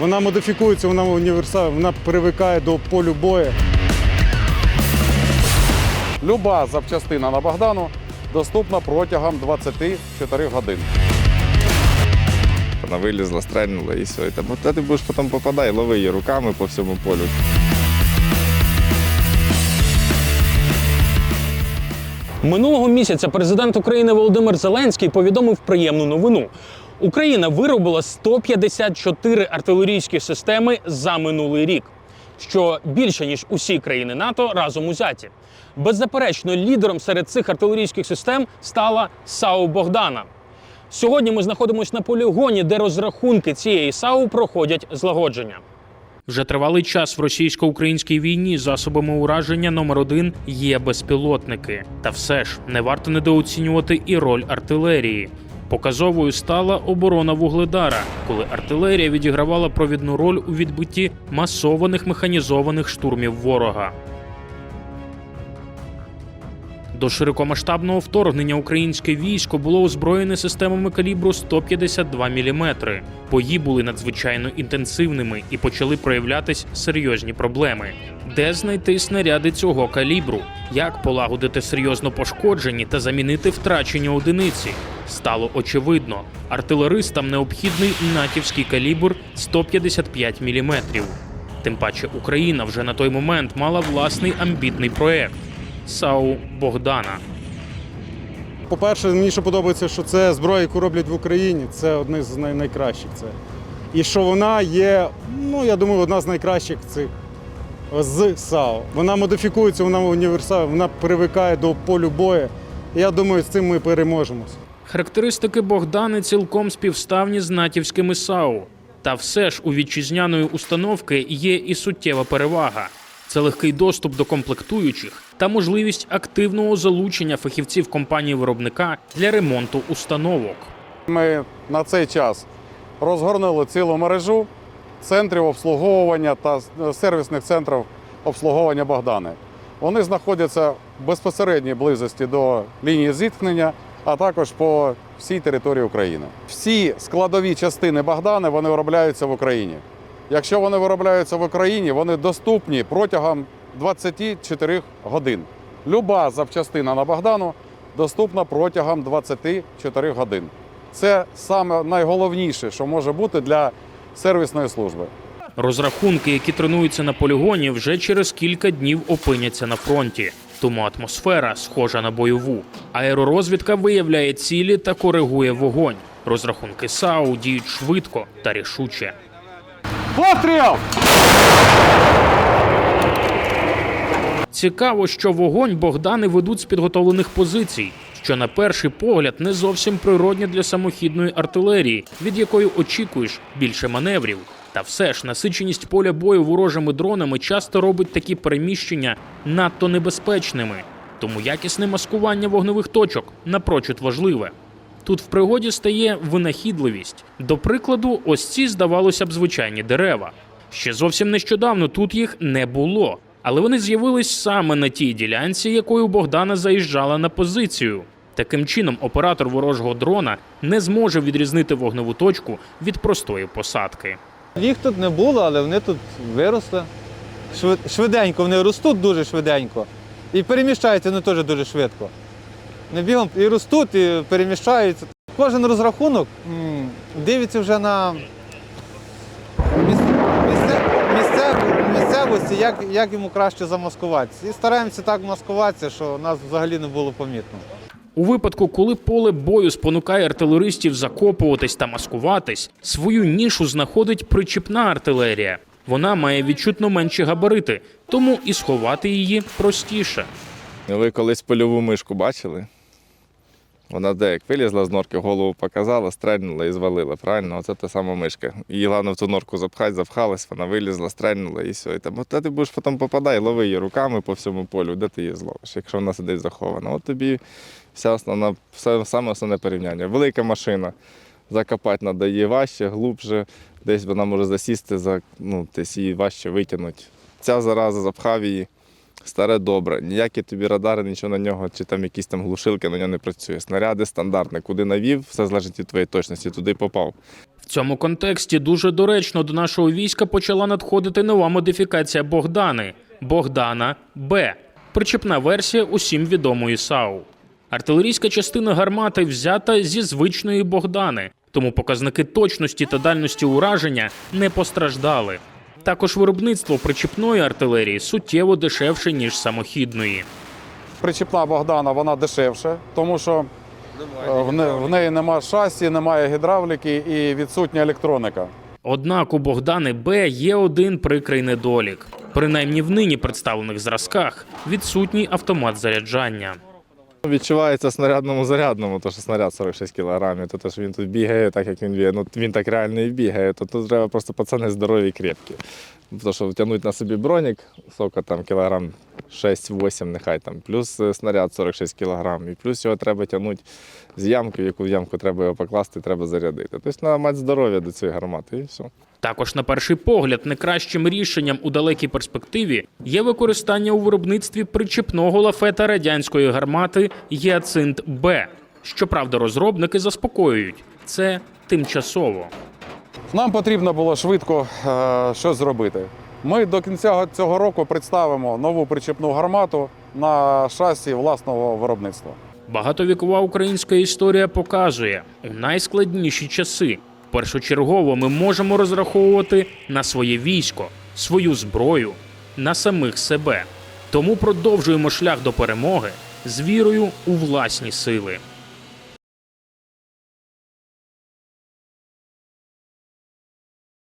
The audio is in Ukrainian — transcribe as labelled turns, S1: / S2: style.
S1: Вона модифікується, вона універсальна, вона привикає до полю бою.
S2: Люба запчастина на Богдану доступна протягом 24 годин.
S3: Вона вилізла, стрельнула і все. І там, от ти будеш потім попадай, лови її руками по всьому полю.
S4: Минулого місяця президент України Володимир Зеленський повідомив приємну новину. Україна виробила 154 артилерійські системи за минулий рік, що більше ніж усі країни НАТО разом узяті. Беззаперечно, лідером серед цих артилерійських систем стала САУ Богдана. Сьогодні ми знаходимося на полігоні, де розрахунки цієї САУ проходять злагодження. Вже тривалий час в російсько-українській війні засобами ураження номер один є безпілотники. Та все ж не варто недооцінювати і роль артилерії. Показовою стала оборона вугледара, коли артилерія відігравала провідну роль у відбитті масованих механізованих штурмів ворога. До широкомасштабного вторгнення українське військо було озброєне системами калібру 152 мм. Бої були надзвичайно інтенсивними і почали проявлятись серйозні проблеми. Де знайти снаряди цього калібру? Як полагодити серйозно пошкоджені та замінити втрачені одиниці? Стало очевидно, артилеристам необхідний натівський калібр 155 мм. Тим паче Україна вже на той момент мала власний амбітний проект САУ Богдана.
S1: По-перше, мені що подобається, що це зброя, яку роблять в Україні. Це одне з найкращих. Це. І що вона є, ну я думаю, одна з найкращих цих з САУ. Вона модифікується, вона універсальна, вона привикає до полю бою. Я думаю, з цим ми переможемо.
S4: Характеристики Богдани цілком співставні з натівськими САУ. Та все ж у вітчизняної установки є і суттєва перевага. Це легкий доступ до комплектуючих та можливість активного залучення фахівців компанії виробника для ремонту установок.
S2: Ми на цей час розгорнули цілу мережу центрів обслуговування та сервісних центрів обслуговування Богдани. Вони знаходяться в безпосередній близості до лінії зіткнення, а також по всій території України. Всі складові частини Богдани вони виробляються в Україні. Якщо вони виробляються в Україні, вони доступні протягом 24 годин. Люба запчастина на Богдану доступна протягом 24 годин. Це саме найголовніше, що може бути для сервісної служби.
S4: Розрахунки, які тренуються на полігоні, вже через кілька днів опиняться на фронті. Тому атмосфера схожа на бойову. Аеророзвідка виявляє цілі та коригує вогонь. Розрахунки САУ діють швидко та рішуче.
S2: Постріл!
S4: Цікаво, що вогонь Богдани ведуть з підготовлених позицій, що на перший погляд не зовсім природне для самохідної артилерії, від якої очікуєш більше маневрів. Та все ж насиченість поля бою ворожими дронами часто робить такі переміщення надто небезпечними. Тому якісне маскування вогневих точок напрочуд важливе. Тут в пригоді стає винахідливість. До прикладу, ось ці, здавалося б, звичайні дерева. Ще зовсім нещодавно тут їх не було, але вони з'явились саме на тій ділянці, якою Богдана заїжджала на позицію. Таким чином, оператор ворожого дрона не зможе відрізнити вогневу точку від простої посадки.
S5: Їх тут не було, але вони тут виросли. Швиденько вони ростуть дуже швиденько. І переміщаються вони теж дуже швидко. Не бігом і ростуть, і переміщаються. Кожен розрахунок дивиться вже на міс- місце- місцев- місцевості, як, як йому краще замаскуватися. І стараємося так маскуватися, що нас взагалі не було помітно.
S4: У випадку, коли поле бою спонукає артилеристів закопуватись та маскуватись, свою нішу знаходить причіпна артилерія. Вона має відчутно менші габарити, тому і сховати її простіше.
S3: Ви колись польову мишку бачили? Вона де як вилізла з норки, голову показала, стрельнула і звалила. Правильно? Оце та сама мишка. Її головне в ту норку запхати, запхалась, вона вилізла, стрельнула і все. І там, от ти будеш потім попадай, лови її руками по всьому полю, де ти її зловиш, якщо вона сидить захована. От тобі вся основна, все саме основне порівняння. Велика машина. Закопати її важче, глубже, десь вона може засісти, за, ну, десь її важче витягнути. Ця зараза запхав її. Старе добре, ніякі тобі радари, нічого на нього, чи там якісь там глушилки на нього не працює. Снаряди стандартні, куди навів, все залежить від твоєї точності, туди попав.
S4: В цьому контексті дуже доречно до нашого війська почала надходити нова модифікація Богдани Богдана Б. Причепна версія усім відомої САУ. Артилерійська частина гармати взята зі звичної Богдани, тому показники точності та дальності ураження не постраждали. Також виробництво причіпної артилерії суттєво дешевше ніж самохідної.
S2: Причіпна Богдана вона дешевша, тому що е, в неї немає шасі, немає гідравліки і відсутня електроніка.
S4: Однак у Богдани Б є один прикрий недолік. Принаймні в нині представлених зразках відсутній автомат заряджання.
S3: Відчувається снарядному зарядному, то що снаряд 46 кілограмів, то, то що він тут бігає, так як він бігає. Ну він так реально і бігає, то тут треба просто пацани здорові і крепкі. То що втягнуть на собі бронік, сока там кілограм 6-8, нехай там, плюс е, снаряд 46 кілограм, і плюс його треба тягнути з ямки, в яку ямку треба його покласти, треба зарядити. Тобто треба мати здоров'я до цієї гармати, і все.
S4: Також, на перший погляд, не кращим рішенням у далекій перспективі є використання у виробництві причепного лафета радянської гармати Гіацинт Б. Щоправда, розробники заспокоюють це тимчасово.
S2: Нам потрібно було швидко е, щось зробити. Ми до кінця цього року представимо нову причепну гармату на шасі власного виробництва.
S4: Багатовікова українська історія показує у найскладніші часи. Першочергово ми можемо розраховувати на своє військо, свою зброю, на самих себе. Тому продовжуємо шлях до перемоги з вірою у власні сили.